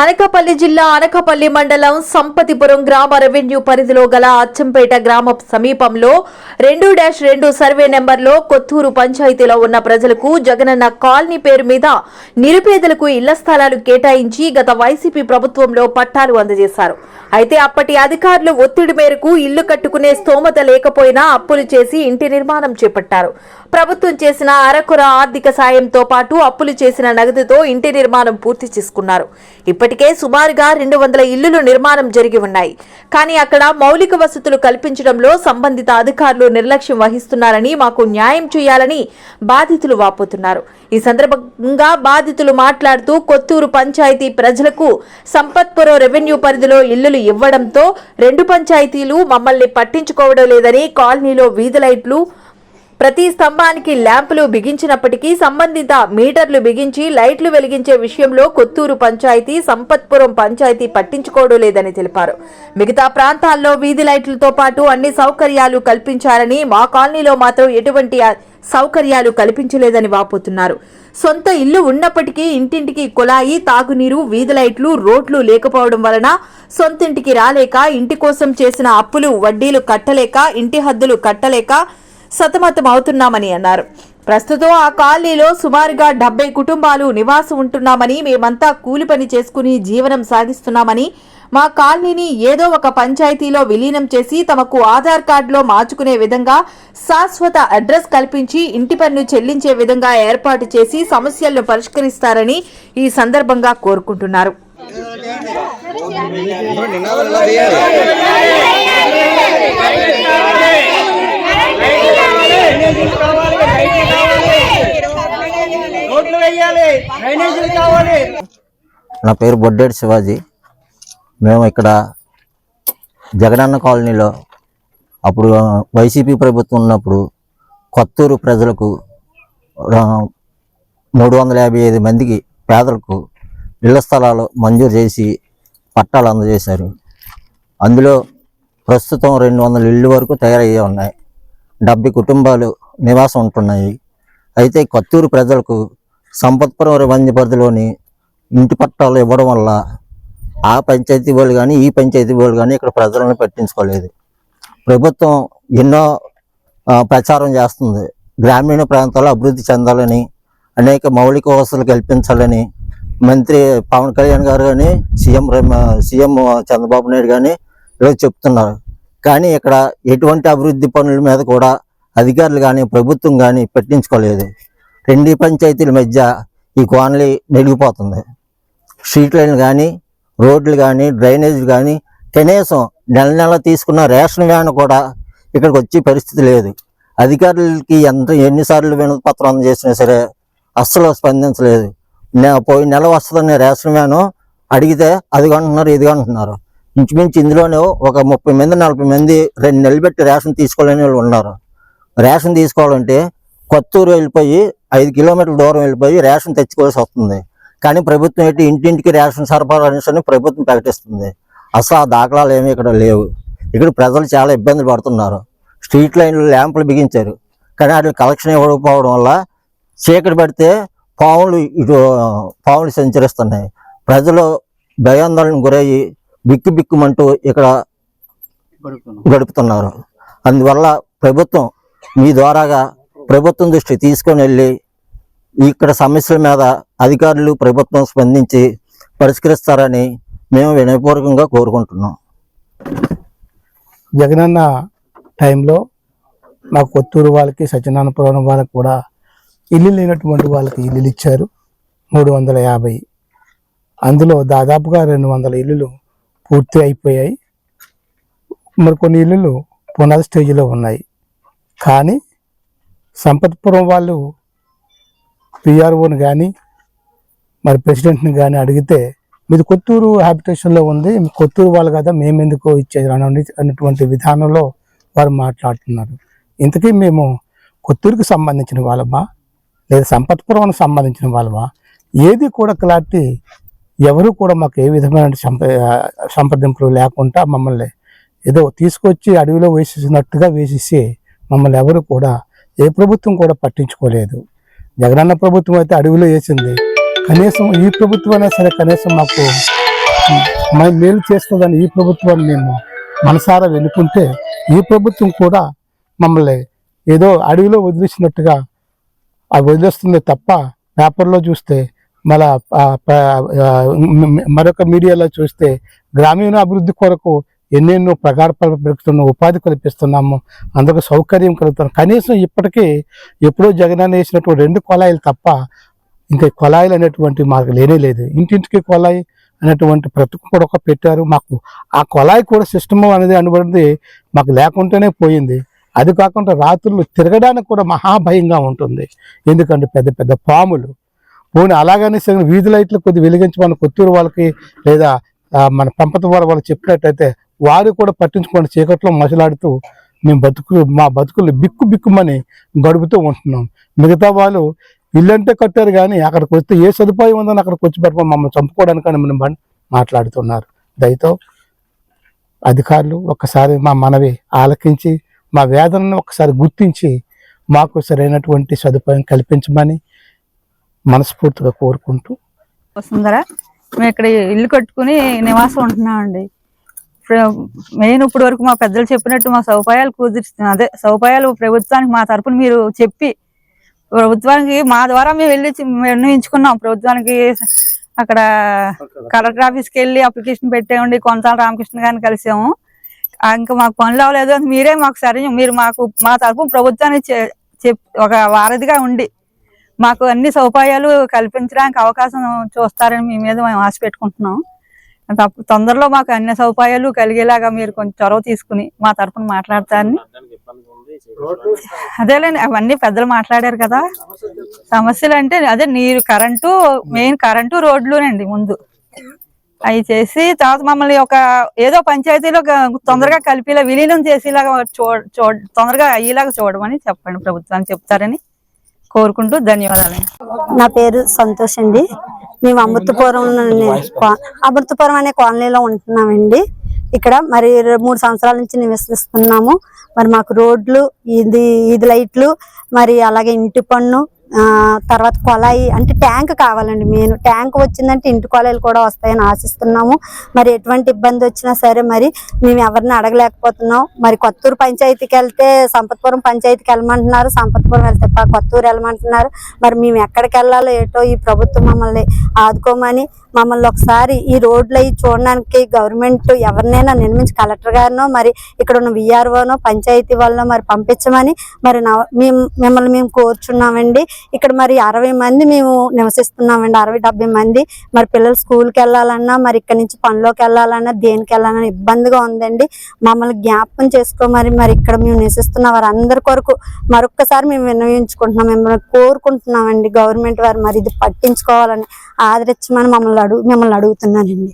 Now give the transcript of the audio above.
అనకాపల్లి జిల్లా అనకాపల్లి మండలం సంపతిపురం గ్రామ రెవెన్యూ పరిధిలో గల అచ్చంపేట గ్రామ సమీపంలో రెండు డాష్ రెండు సర్వే నెంబర్లో కొత్తూరు పంచాయతీలో ఉన్న ప్రజలకు జగనన్న కాలనీ పేరు మీద నిరుపేదలకు ఇళ్ళ స్థలాలు కేటాయించి గత వైసీపీ ప్రభుత్వంలో పట్టాలు అందజేశారు. అయితే అప్పటి అధికారులు ఒత్తిడి మేరకు ఇల్లు కట్టుకునే స్తోమత లేకపోయినా అప్పులు చేసి ఇంటి నిర్మాణం చేపట్టారు. ప్రభుత్వం చేసిన అరకొర ఆర్థిక సాయంతో పాటు అప్పులు చేసిన నగదుతో ఇంటి నిర్మాణం పూర్తి చేసుకున్నారు. ఇప్పటికే సుమారుగా రెండు వందల ఇల్లులు నిర్మాణం జరిగి ఉన్నాయి. కానీ అక్కడ మౌలిక వసతులు కల్పించడంలో సంబంధిత అధికారులు నిర్లక్ష్యం వహిస్తున్నారని మాకు న్యాయం చేయాలని బాధితులు వాపోతున్నారు. ఈ సందర్భంగా బాధితులు మాట్లాడుతూ కొత్తూరు పంచాయతీ ప్రజలకు సంపత్పురం రెవెన్యూ పరిధిలో ఇల్లులు ఇవ్వడంతో రెండు పంచాయతీలు మమ్మల్ని పట్టించుకోవడం లేదని కాలనీలో వీధి లైట్లు ప్రతి స్తంభానికి ల్యాంపులు బిగించినప్పటికీ సంబంధిత మీటర్లు బిగించి లైట్లు వెలిగించే విషయంలో కొత్తూరు పంచాయతీ సంపత్పురం పంచాయతీ పట్టించుకోవడం లేదని తెలిపారు. మిగతా ప్రాంతాల్లో వీధి లైట్లతో పాటు అన్ని సౌకర్యాలు కల్పించారని మా కాలనీలో మాత్రం ఎటువంటి సౌకర్యాలు కల్పించలేదని వాపోతున్నారు. సొంత ఇల్లు ఉన్నప్పటికీ ఇంటింటికి కుళాయి తాగునీరు వీధి లైట్లు రోడ్లు లేకపోవడం వలన సొంతింటికి రాలేక ఇంటి కోసం చేసిన అప్పులు వడ్డీలు కట్టలేక ఇంటి హద్దులు కట్టలేక సతమతం అవుతున్నామని అన్నారు. ప్రస్తుతం ఆ కాలనీలో సుమారుగా డెబ్బై కుటుంబాలు నివాసం ఉంటున్నామని మేమంతా కూలి పని చేసుకుని జీవనం సాగిస్తున్నామని మా కాలనీని ఏదో ఒక పంచాయతీలో విలీనం చేసి తమకు ఆధార్ కార్డులో మార్చుకునే విధంగా శాశ్వత అడ్రస్ కల్పించి ఇంటి పన్ను చెల్లించే విధంగా ఏర్పాటు చేసి సమస్యలను పరిష్కరిస్తారని ఈ సందర్భంగా కోరుకుంటున్నారు. నా పేరు బొడ్డేటి శివాజీ. మేము ఇక్కడ జగనన్న కాలనీలో అప్పుడు వైసీపీ ప్రభుత్వం ఉన్నప్పుడు కొత్తూరు ప్రజలకు మూడు వందల యాభై ఐదు మందికి పేదలకు ఇళ్ళ స్థలాలు మంజూరు చేసి పట్టాలు అందజేశారు. అందులో ప్రస్తుతం రెండు వందల ఇళ్ళు వరకు తయారయ్యే ఉన్నాయి. డెబ్బై కుటుంబాలు నివాసం ఉంటున్నాయి. అయితే కొత్తూరు ప్రజలకు సంపత్పురం రివంజ పరిధిలోని ఇంటి పట్టాలు ఇవ్వడం వల్ల ఆ పంచాయతీ వాళ్ళు కానీ ఈ పంచాయతీ వాళ్ళు కానీ ఇక్కడ ప్రజలను పట్టించుకోలేదు. ప్రభుత్వం ఎన్నో ప్రచారం చేస్తుంది. గ్రామీణ ప్రాంతాల్లో అభివృద్ధి చెందాలని అనేక మౌలిక వసతులు కల్పించాలని మంత్రి పవన్ కళ్యాణ్ గారు కానీ సీఎం సీఎం చంద్రబాబు నాయుడు కానీ ఈరోజు చెప్తున్నారు. కానీ ఇక్కడ ఎటువంటి అభివృద్ధి పనుల మీద కూడా అధికారులు కానీ ప్రభుత్వం కానీ పట్టించుకోలేదు. రెండు పంచాయతీల మధ్య ఈ కోనలి మెలిగిపోతుంది స్ట్రీట్ లైన్లు కానీ రోడ్లు కానీ డ్రైనేజీలు కానీ కనీసం నెల నెల తీసుకున్న రేషన్ వ్యాన్ కూడా ఇక్కడికి వచ్చే పరిస్థితి లేదు. అధికారులకి ఎంత ఎన్నిసార్లు వినతి పత్రం అందజేసినా సరే అస్సలు స్పందించలేదు. పోయిన పోయి నెల వస్తుందని రేషన్ వ్యాను అడిగితే అది అంటున్నారు ఇది అంటున్నారు ఇంచుమించు ఇందులోనే ఒక ముప్పై మంది నలభై మంది రెండు నెలలు పెట్టి రేషన్ తీసుకోలేని వాళ్ళు ఉన్నారు. రేషన్ తీసుకోవాలంటే కొత్తూరు వెళ్ళిపోయి ఐదు కిలోమీటర్ల దూరం వెళ్ళిపోయి రేషన్ తెచ్చుకోవాల్సి వస్తుంది. కానీ ప్రభుత్వం ఏంటి ఇంటింటికి రేషన్ సరఫరా అనేసి ప్రభుత్వం ప్రకటిస్తుంది. అసలు ఆ దాఖలాలు ఏమీ ఇక్కడ లేవు. ఇక్కడ ప్రజలు చాలా ఇబ్బందులు పడుతున్నారు. స్ట్రీట్ లైన్లు ల్యాంపులు బిగించారు. కానీ వాటికి కలెక్షన్ ఇవ్వకపోవడం వల్ల చీకటి పడితే పాములు ఇటు పాములు సంచరిస్తున్నాయి. ప్రజలు భయాందోళనకు గురయ్యి బిక్కు బిక్కుమంటూ ఇక్కడ గడుపుతున్నారు. అందువల్ల ప్రభుత్వం మీ ద్వారాగా ప్రభుత్వం దృష్టి తీసుకొని వెళ్ళి ఇక్కడ సమస్యల మీద అధికారులు ప్రభుత్వం స్పందించి పరిష్కరిస్తారని మేము వినయపూర్వకంగా కోరుకుంటున్నాం. జగనన్న టైంలో నా కొత్తూరు వాళ్ళకి సత్యనారాయణపురం వాళ్ళకి కూడా ఇల్లు లేనటువంటి వాళ్ళకి ఇల్లులు ఇచ్చారు. మూడు వందల యాభై. అందులో దాదాపుగా రెండు వందల ఇల్లులు పూర్తి అయిపోయాయి. మరి కొన్ని ఇల్లులు పునాది స్టేజ్లో ఉన్నాయి. కానీ సంపత్పురం వాళ్ళు పిఆర్ఓని కానీ మరి ప్రెసిడెంట్ని కానీ అడిగితే మీది కొత్తూరు హ్యాబిటేషన్లో ఉంది కొత్తూరు వాళ్ళు కదా మేము ఎందుకు ఇచ్చేది అనండి అన్నటువంటి విధానంలో వారు మాట్లాడుతున్నారు. ఇంతకీ మేము కొత్తూరుకి సంబంధించిన వాళ్ళమా? లేదా సంపత్పురానికి సంబంధించిన వాళ్ళమా? ఏది కూడా క్లారిటీ ఎవరు కూడా మాకు ఏ విధమైన సంప సంప్రదింపులు లేకుండా మమ్మల్ని ఏదో తీసుకొచ్చి అడవిలో వేసేసినట్టుగా వేసేసి మమ్మల్ని ఎవరు కూడా ఏ ప్రభుత్వం కూడా పట్టించుకోలేదు. జగనన్న ప్రభుత్వం అయితే అడవిలో వేసింది. కనీసం ఈ ప్రభుత్వం అయినా సరే కనీసం మాకు మేలు చేస్తుందని ఈ ప్రభుత్వాన్ని మేము మనసారా వెనుకుంటే ఈ ప్రభుత్వం కూడా మమ్మల్ని ఏదో అడవిలో వదిలేసినట్టుగా అవి వదిలేస్తుంది తప్ప పేపర్లో చూస్తే మళ్ళా మరొక మీడియాలో చూస్తే గ్రామీణ అభివృద్ధి కొరకు ఎన్నెన్నో ప్రగాఢ పెరుగుతున్నాం ఉపాధి కల్పిస్తున్నాము. అందరికి సౌకర్యం కలుగుతున్నాం కనీసం ఇప్పటికీ ఎప్పుడో జగన్ వేసినటువంటి రెండు కొలాయిలు తప్ప ఇంకా కొలాయిలు అనేటువంటి మాకు లేనే లేదు. ఇంటింటికి కొలాయి అనేటువంటి ప్రతి కూడా ఒక పెట్టారు. మాకు ఆ కొలాయి కూడా సిస్టమ్ అనేది అనబడింది మాకు లేకుండానే పోయింది. అది కాకుండా రాత్రులు తిరగడానికి కూడా మహాభయంగా ఉంటుంది. ఎందుకంటే పెద్ద పెద్ద పాములు. పోనీ అలాగనే సరే వీధి లైట్లు కొద్ది వెలిగించి మన కొత్తూరు వాళ్ళకి లేదా మన పెంపత వారు వాళ్ళు చెప్పినట్టయితే వారు కూడా పట్టించుకోండి చీకట్లో మసలాడుతూ మేము బతుకు మా బతుకులు బిక్కు బిక్కుమని గడుపుతూ ఉంటున్నాం. మిగతా వాళ్ళు ఇల్లంటే కట్టారు కానీ అక్కడికి వస్తే ఏ సదుపాయం ఉందని అక్కడికి వచ్చి పెట్టమని మమ్మల్ని చంపుకోవడానికని మనం మాట్లాడుతున్నారు. దయతో అధికారులు ఒక్కసారి మా మనవి ఆలకించి మా వేదనను ఒకసారి గుర్తించి మాకు సరైనటువంటి సదుపాయం కల్పించమని మనస్ఫూర్తిగా కోరుకుంటూ వసుంధర మేము ఇక్కడ ఇల్లు కట్టుకుని నివాసం ఉంటున్నామండి. మెయిన్ ఇప్పుడు వరకు మా పెద్దలు చెప్పినట్టు మా సదుపాయాలు కుదిరి అదే సదుపాయాలు ప్రభుత్వానికి మా తరపున మీరు చెప్పి ప్రభుత్వానికి మా ద్వారా మేము వెళ్ళి నిర్ణయించుకున్నాం. ప్రభుత్వానికి అక్కడ కలెక్టర్ ఆఫీస్కి వెళ్ళి అప్లికేషన్ పెట్టేయండి. కొంతాల రామకృష్ణ గారిని కలిసాము. ఇంకా మాకు పనులు అవ్వలేదు అని మీరే మాకు సరే మీరు మాకు మా తరపు ప్రభుత్వానికి చెప్ ఒక వారధిగా ఉండి మాకు అన్ని సదుపాయాలు కల్పించడానికి అవకాశం చూస్తారని మీ మీద మేము ఆశ పెట్టుకుంటున్నాం. తొందరలో మాకు అన్ని సౌకర్యాలు కలిగేలాగా మీరు కొంచెం చొరవ తీసుకుని మా తరపున మాట్లాడతారని. అదేలేండి అవన్నీ పెద్దలు మాట్లాడారు కదా. సమస్యలు అంటే అదే నీరు కరెంటు మెయిన్ కరెంటు రోడ్లునండి ముందు. అవి చేసి తర్వాత మమ్మల్ని ఒక ఏదో పంచాయతీలో తొందరగా కలిపేలా విలీనం చేసేలాగా చూ చూ తొందరగా అయ్యేలాగా చూడమని చెప్పండి ప్రభుత్వానికి చెప్తారని కోరుకుంటూ ధన్యవాదాలు నా పేరు సంతోష్ అండి. మేము అమృతపురం అమృతపురం అనే కాలనీలో ఉంటున్నామండి. ఇక్కడ మరి మూడు సంవత్సరాల నుంచి నివసిస్తున్నాము. మరి మాకు రోడ్లు ఇది ఇది లైట్లు మరి అలాగే ఇంటి పన్ను తర్వాత కొలాయి అంటే ట్యాంక్ కావాలండి మెయిన్ ట్యాంక్ వచ్చిందంటే ఇంటి కొలాయిలు కూడా వస్తాయని ఆశిస్తున్నాము. మరి ఎటువంటి ఇబ్బంది వచ్చినా సరే మరి మేము ఎవరిని అడగలేకపోతున్నాం. మరి కొత్తూరు పంచాయతీకి వెళ్తే సంపత్పురం పంచాయతీకి వెళ్ళమంటున్నారు. సంపత్పురం వెళ్తే కొత్తూరు వెళ్ళమంటున్నారు. మరి మేము ఎక్కడికి వెళ్ళాలో ఏటో ఈ ప్రభుత్వం మమ్మల్ని ఆదుకోమని మమ్మల్ని ఒకసారి ఈ రోడ్లు అవి చూడడానికి గవర్నమెంట్ ఎవరినైనా నిర్మించి కలెక్టర్ గారినో మరి ఇక్కడ ఉన్న విఆర్ఓనో పంచాయతీ వాళ్ళనో మరి పంపించమని మరి నా- మేము మిమ్మల్ని మేము కోరుచున్నామండి. ఇక్కడ మరి అరవై మంది మేము నివసిస్తున్నామండి అరవై డెబ్బై మంది. మరి పిల్లలు స్కూల్కి వెళ్ళాలన్నా మరి ఇక్కడ నుంచి పనిలోకి వెళ్ళాలన్నా దేనికి వెళ్ళాలన్నా ఇబ్బందిగా ఉందండి. మమ్మల్ని జ్ఞాపకం చేసుకోమని మరి ఇక్కడ మేము నివసిస్తున్న వారందరి కొరకు మరొక్కసారి మేము విన్నవించుకుంటున్నాం మిమ్మల్ని కోరుకుంటున్నామండి. గవర్నమెంట్ వారు మరి ఇది పట్టించుకోవాలని ఆదరించమని మమ్మల్ని అడుగు మిమ్మల్ని అడుగుతున్నానండి